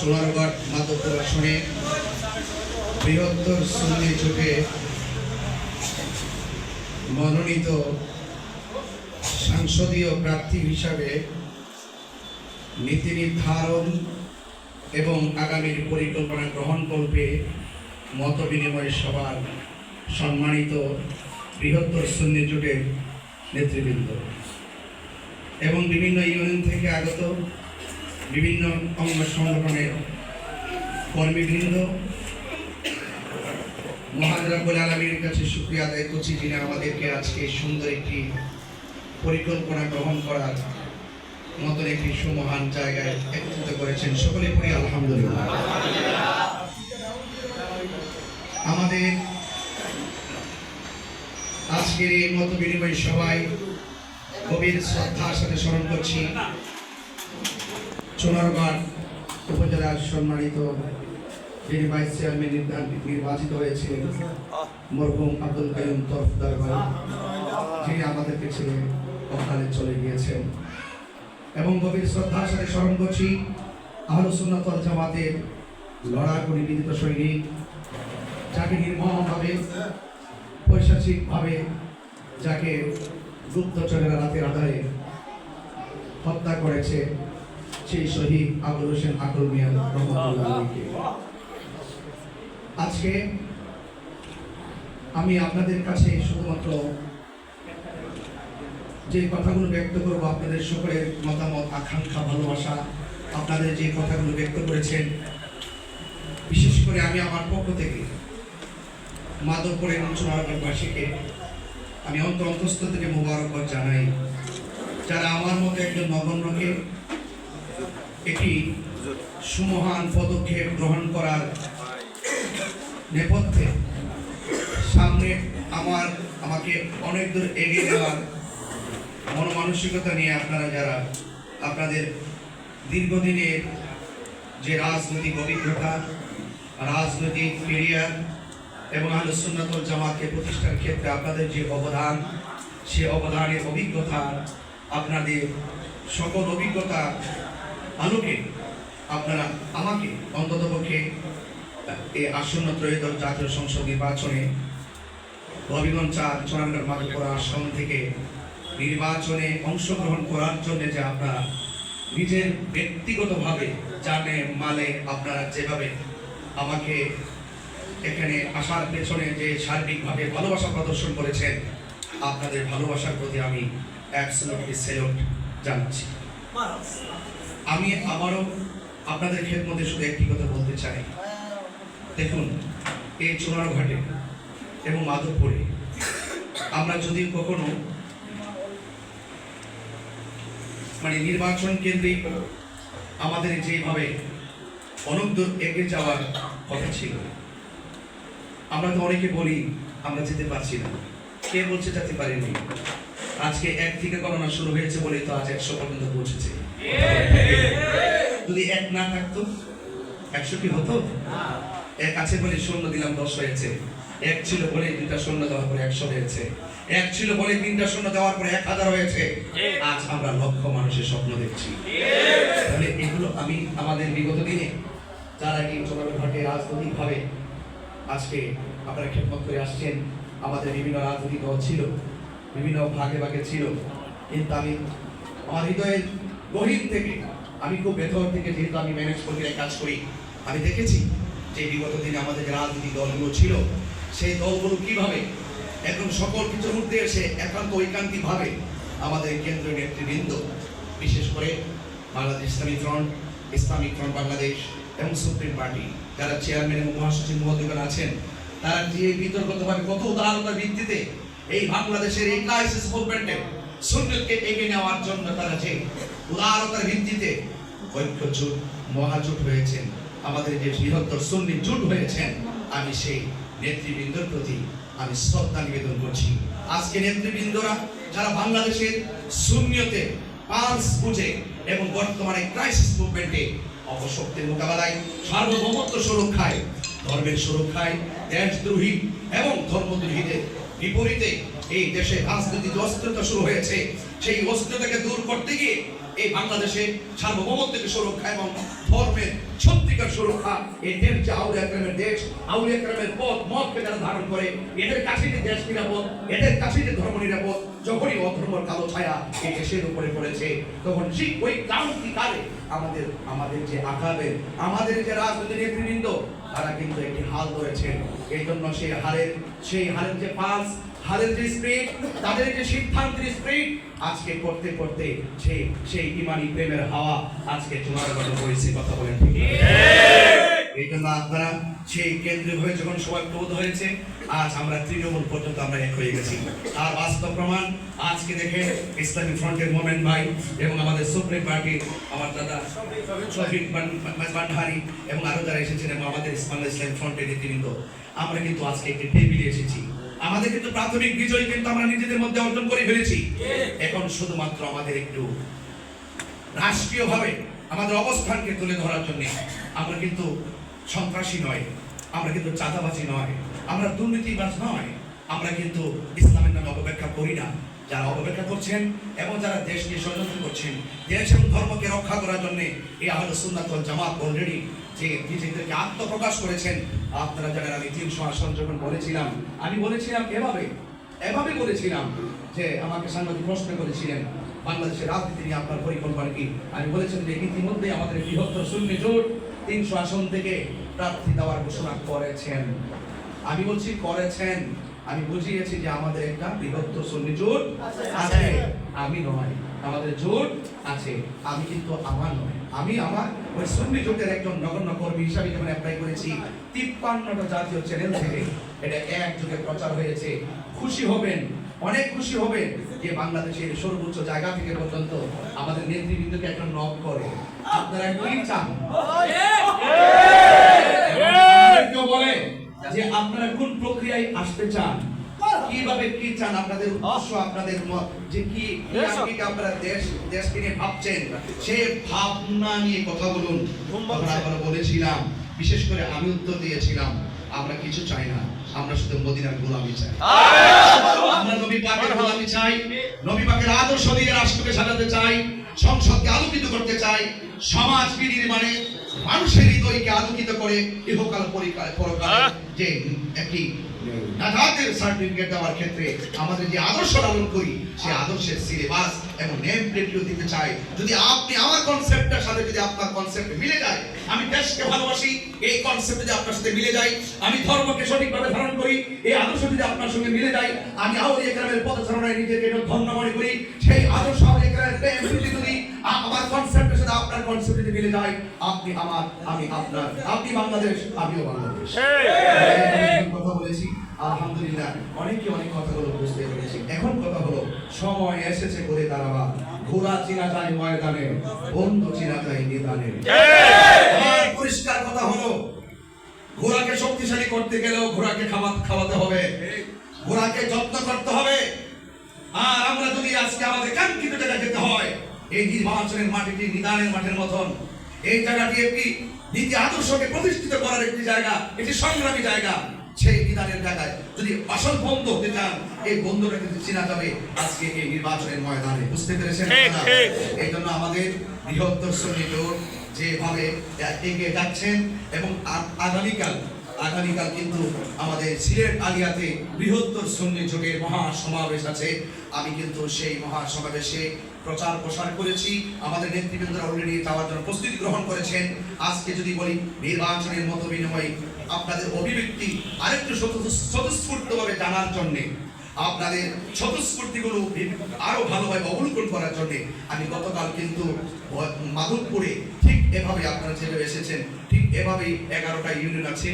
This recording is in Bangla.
চোলারগড় মাধবপুর আসনে বৃহত্তর সুন্নি যুগে মনোনীত সাংসদীয় প্রার্থী হিসাবে নীতি নির্ধারণ এবং আগামীর পরিকল্পনা গ্রহণ করবে মত বিনিময় সভার সম্মানিত বৃহত্তর সুন্নি জোটের নেতৃবৃন্দ এবং বিভিন্ন ইউনিয়ন থেকে আগত বিভিন্ন অঙ্গ সংগঠনের কর্মীবৃন্দ, মহান রাব্বুল আলমীর কাছে শুক্রিয়া আদায় করছি যিনি আমাদেরকে আজকে সুন্দর একটি পরিকল্পনা গ্রহণ করার মতন একটি সুমহান জায়গায় একত্রিত করেছেন। সকলে পড়ি, আলহামদুলিল্লাহ। আমাদের আজকের এই মত বিনিময় সবাই গভীর শ্রদ্ধার সাথে স্মরণ করছি। সোনারগড় উপজেলার সম্মানিত যিনি ভাইস চেয়ারম্যান নির্বাচিত হয়েছিলেন, মরহুম আব্দুল কাইম তরফদার ভাই, যিনি আমাদেরকে ছেড়ে অকালে চলে গিয়েছেন। এবং গভীর শ্রদ্ধার সাথে স্মরণ করছি আহলুসুন্নাতল জামাতের লড়াকু নিবেদিত সৈনিক, যাকে নির্মমভাবে, পৈশাচিকভাবে, যাকে গুপ্তচরেরা রাতের আধারে হত্যা করেছে। সেই শহীদ আবুল হোসেন আকল মিয়া রহমতুল্লাহ আলীকে। আজকে আমি আপনাদের কাছে শুধুমাত্র যে কথাগুলো ব্যক্ত করব, আপনাদের সকলের মতামত, আকাঙ্ক্ষা, ভালোবাসা, আপনাদের যে কথাগুলো ব্যক্ত করেছেন, বিশেষ করে আমি আমার পক্ষ থেকে মাধবপুরের অঞ্চলবাসীকে আমি অন্তর অন্তস্থ থেকে মোবারকবাদ জানাই। যারা আমার মতো একজন নগণ্যকে একটি সুমহান পদক্ষেপ গ্রহণ করার নেপথ্যে। সামনে আমার, আমাকে অনেক দূর এগিয়ে যাওয়ার মনমানসিকতা নিয়ে আপনারা যারা, আপনাদের দীর্ঘদিনের যে রাজনৈতিক অভিজ্ঞতা, রাজনৈতিক কেরিয়ার এবং আলোচনাতল জামাতকে প্রতিষ্ঠার ক্ষেত্রে আপনাদের যে অবদান, সে অবদানের অভিজ্ঞতা, আপনাদের সকল অভিজ্ঞতা আলোকে আপনারা আমাকে অন্ততপক্ষে এই আসন্ন ত্রয়োদশ জাতীয় সংসদ নির্বাচনে হবিগঞ্জ চার চুরানগর মাধবপুর আসন থেকে নির্বাচনে অংশগ্রহণ করার জন্য যে আপনারা নিজের ব্যক্তিগতভাবে জানে মালে আপনারা যেভাবে আমাকে এখানে আসার পেছনে যে সার্বিকভাবে ভালোবাসা প্রদর্শন করেছেন, আপনাদের ভালোবাসার প্রতি আমি অ্যাবসলুটলি সেলুট জানাচ্ছি। আমি আবারও আপনাদের খেদমতে শুধু একটি কথা বলতে চাই। দেখুন এই চুনারঘাটে এবং মাধবপুরে আমরা যদি কখনো মানে নির্বাচন কেন্দ্রিক আমাদের যেভাবে অনেক দূর এগিয়ে যাওয়ার কথা ছিল, আমরা তো অনেকে বলি আমরা যেতে পারছি না। কে বলছে যেতে পারেনি? আজকে এক থেকে গণনা শুরু হয়েছে বলেই তো আজ একশো পর্যন্ত পৌঁছেছে। যদি এক না থাকতো, একশো কি হতো? এক আছে বলে শূন্য দিলাম, দশ হয়েছে। এক ছিল বলে দুইটা শূন্য দেওয়ার পরে একশো হয়েছে। এক ছিল বলে তিনটা শূন্য দেওয়ার পরে এক হাজার হয়েছে। আজ আমরা লক্ষ মানুষের স্বপ্ন দেখছি। তাহলে এগুলো আমি আমাদের বিগত দিনে যারা কি ঘটে রাজনৈতিকভাবে আজকে আপনারা খেদমত করে আসছেন, আমাদের বিভিন্ন রাজনৈতিক দল ছিল বিভিন্ন ভাগে ভাগে ছিল। কিন্তু আমি, আমার হৃদয়ের গহীন থেকে, আমি খুব ভেতর থেকে যেহেতু আমি ম্যানেজ প্রক্রিয়ায় কাজ করি, আমি দেখেছি যে বিগত দিনে আমাদের যে রাজনৈতিক দলগুলো ছিল, সেই দলগুলো কীভাবে এখন সকল কিছুর মধ্যে এসে একান্ত ঐকান্তিকভাবে আমাদের কেন্দ্রীয় নেতৃবৃন্দ, বিশেষ করে বাংলাদেশ ইসলামী ফ্রন্ট, ইসলামিক ফ্রন্ট বাংলাদেশ এবং সুপ্রিম পার্টি, যারা চেয়ারম্যান এবং মহাসচিব মহোদয়গণ আছেন, তারা যে বিতর্কতভাবে কত উদাহরণতার ভিত্তিতে এই বাংলাদেশের এই ক্রাইসিস মুভমেন্টে সুন্নতকে এগিয়ে নেওয়ার জন্য তারা যে উদারতার ভিত্তিতে ঐক্য জোট মহাজোট হয়েছেন, আমাদের যে বৃহত্তর সুন্নি জোট হয়েছেন, আমি সেই নেতৃবৃন্দর প্রতি আমি শ্রদ্ধা নিবেদন করছি। আজকে নেতৃবৃন্দরা যারা বাংলাদেশের শূন্যতে পালস বুঝে এবং বর্তমানে ক্রাইসিস মুভমেন্টে অপশক্তির মোকাবেলায়, সার্বভৌমত্ব সুরক্ষায়, ধর্মের সুরক্ষায়, দেশদ্রোহী এবং ধর্মদ্রোহীদের বিপরীতে এই দেশে রাজনৈতিক অস্থিরতা শুরু হয়েছে। সেই অস্থিরতাকে দূর করতে গিয়ে এই বাংলাদেশে সার্বভৌমত্বের সুরক্ষা এবং ধর্মের সত্যিকার সুরক্ষা, এই দেশ যে আউলিয়া একরামের দেশ আউলিয়া একরামের পথ, মতকে যারা ধারণ করে, এদের কাছে যে দেশ নিরাপদ, এদের কাছে যে ধর্ম নিরাপদ যখনই অধর্মর কালো ছায়া এই দেশের উপরে পড়েছে তখন ঠিক ওই ক্রান্তিকালে আমাদের আমাদের যে আকাবের আমাদের যে রাজনৈতিক নেতৃবৃন্দ তারা কিন্তু একটি হাল ধরেছেন। এই জন্য সেই হালের সেই হালের যে পাস হালের যে স্পিড তাদের যে সিদ্ধান্তের স্পিড আজকে করতে করতে সেই সেই ইমানি প্রেমের হাওয়া আজকে কথা বলেছি কথা বলেন ঠিক এই জন্য আপনারা সেই কেন্দ্রীয় হয়ে যখন সবাই ক্রোধ হয়েছে, আজ আমরা তৃণমূল পর্যন্ত আমরা এক হয়ে গেছি। আর বাস্তব প্রমাণ, আজকে দেখে ইসলামী ফ্রন্টের মোমেন্ট ভাই এবং আমাদের সুপ্রিম পার্টির আমার দাদা শফিক বান্ডারি এবং আরও যারা এসেছেন এবং আমাদের ইসলাম ইসলামী ফ্রন্টের নেতৃবৃন্দ, আমরা কিন্তু আজকে একটি টেবিলে এসেছি। আমাদের কিন্তু প্রাথমিক বিজয় কিন্তু আমরা নিজেদের মধ্যে অর্জন করে ফেলেছি। এখন শুধুমাত্র আমাদের একটু রাষ্ট্রীয়ভাবে আমাদের অবস্থানকে তুলে ধরার জন্য আমরা কিন্তু সন্ত্রাসী নয়। আমরা কিন্তু চাঁদাবাজি নয়, আমরা দুর্নীতিবাজ নয়, আমরা কিন্তু ইসলামের নামে অপব্যাখ্যা করি না। যারা অপব্যাখ্যা করছেন এবং যারা দেশ নিয়ে ষড়যন্ত্র করছেন, দেশ এবং ধর্মকে রক্ষা করার জন্য এই আহলে ওয়াল জামাত অলরেডি যে নিজেদেরকে আত্মপ্রকাশ করেছেন, আপনারা জানেন আমি তিনশো আসন যখন বলেছিলাম, আমি বলেছিলাম এভাবে এভাবে বলেছিলাম যে আমাকে সাংবাদিক প্রশ্ন করেছিলেন, বাংলাদেশের রাজনীতি নিয়ে আপনার পরিকল্পনা কি? আমি বলেছিলাম যে ইতিমধ্যে আমাদের বৃহত্তর শূন্য জোট তিনশো আসন থেকে প্রার্থী দেওয়ার ঘোষণা করেছেন। আমি বলছি করেছেন। আমি বুঝিয়েছি যে আমাদের একটা বৃহত্তর শূন্য জোট আছে। আমি নয় আমাদের জোট আছে। আমি কিন্তু আমার নয়। আমি আমার ওই সুন্নি জোটের একজন নগণ্য কর্মী হিসাবে যখন অ্যাপ্লাই করেছি তিপ্পান্নটা জাতীয় চ্যানেল থেকে এটা এক যুগে প্রচার হয়েছে। খুশি হবেন অনেক খুশি হবেন যে বাংলাদেশের সর্বোচ্চ জায়গা থেকে পর্যন্ত আমাদের নেতৃবৃন্দকে একটা নক করে। আপনারা কি চান। যে আপনারা কোন প্রক্রিয়ায় আসতে চান? কীভাবে কি চান আপনাদের উদ্দেশ্য আপনাদের মত? যে কি আপনারা দেশ দেশকে নিয়ে ভাবছেন? সে ভাবনা নিয়ে কথা বলুন। আমরা বলেছিলাম বিশেষ করে আমি উত্তর দিয়েছিলাম আমরা কিছু চাই না আমরা শুধু মদিনার গোলামি চাই। আমরা নবী পাকের গোলামি চাই নবী পাকের আদর্শ দিয়ে রাষ্ট্রকে সাজাতে চাই সংসদকে আলোকিত করতে চাই সমাজ বিনির্মাণে মানুষের হৃদয়কে আলোকিত করে ইহকাল পরিকাল পরকালে যে একটি নাজাতের সার্টিফিকেট দেওয়ার ক্ষেত্রে আমাদের যে আদর্শ লালন করি সেই আদর্শের সিলেবাস এবং নেম প্লেটগুলো দিতে চাই। যদি আপনি আমার কনসেপ্টের সাথে যদি আপনার কনসেপ্ট মিলে যায় আমি দেশকে ভালোবাসি এই কনসেপ্ট যদি আপনার সাথে মিলে যায় আমি ধর্মকে সঠিকভাবে ধারণ করি এই আদর্শ যদি আপনার সঙ্গে মিলে যায় আমি আউলিয়া গ্রামের পদচারণায় নিজেকে ধন্য মনে করি। সেই আদর্শ আউলিয়া গ্রামের প্রেম যদি আমার কনসেপ্টের সাথে আপনার কনসেপ্ট মিলে যায় আপনি আমার আমি আপনার। আপনি বাংলাদেশ আমিও বাংলাদেশ। কথা বলেছি। আলহামদুলিল্লাহ অনেকে অনেক কথাগুলো বুঝতে পেরেছি। এখন কথা হলো সময় এসেছে করে দাঁড়াবা ঘোড়া চিনা যায় ময়দানে বন্ধু চিনা যায় নিদানে। পরিষ্কার কথা হলো ঘোড়াকে শক্তিশালী করতে গেলেও ঘোড়াকে খাওয়া খাওয়াতে হবে। ঘোড়াকে যত্ন করতে হবে। আর আমরা যদি আজকে আমাদের কাঙ্ক্ষিত জায়গায় যেতে এই নির্বাচনের মাটিটি নিদানের মাঠের মতন এই জায়গাটি একটি নীতি আদর্শকে প্রতিষ্ঠিত করার একটি জায়গা একটি সংগ্রামী জায়গা। সেই নিদানের জায়গায় যদি আসল বন্ধ হতে চান এই কিন্তু চেনা যাবে আজকে এই নির্বাচনের ময়দানে। বুঝতে পেরেছেন। এই জন্য আমাদের বৃহত্তর শ্রমিক যেভাবে এগিয়ে যাচ্ছেন এবং আগামীকাল আগামীকাল কিন্তু আমাদের সিলেট আলিয়াতে বৃহত্তর সন্নি জোটের মহা সমাবেশ আছে। আমি কিন্তু সেই মহা সমাবেশে প্রচার প্রসার করেছি। আমাদের নেতৃবৃন্দরা অলরেডি যাওয়ার জন্য প্রস্তুতি গ্রহণ করেছেন। আজকে যদি বলি, নির্বাচনের মতো বিনিময়ে আপনাদের অভিব্যক্তি আরেকটু স্বতঃস্ফূর্তভাবে জানার জন্যে, আপনাদের স্বতঃস্ফূর্তিগুলো আরও ভালোভাবে অবলোকন করার জন্য, আমি গতকাল কিন্তু মাধবপুরে ঠিক এভাবে আপনারা যেভাবে এসেছেন, ঠিক এভাবেই এগারোটা ইউনিয়ন আছে।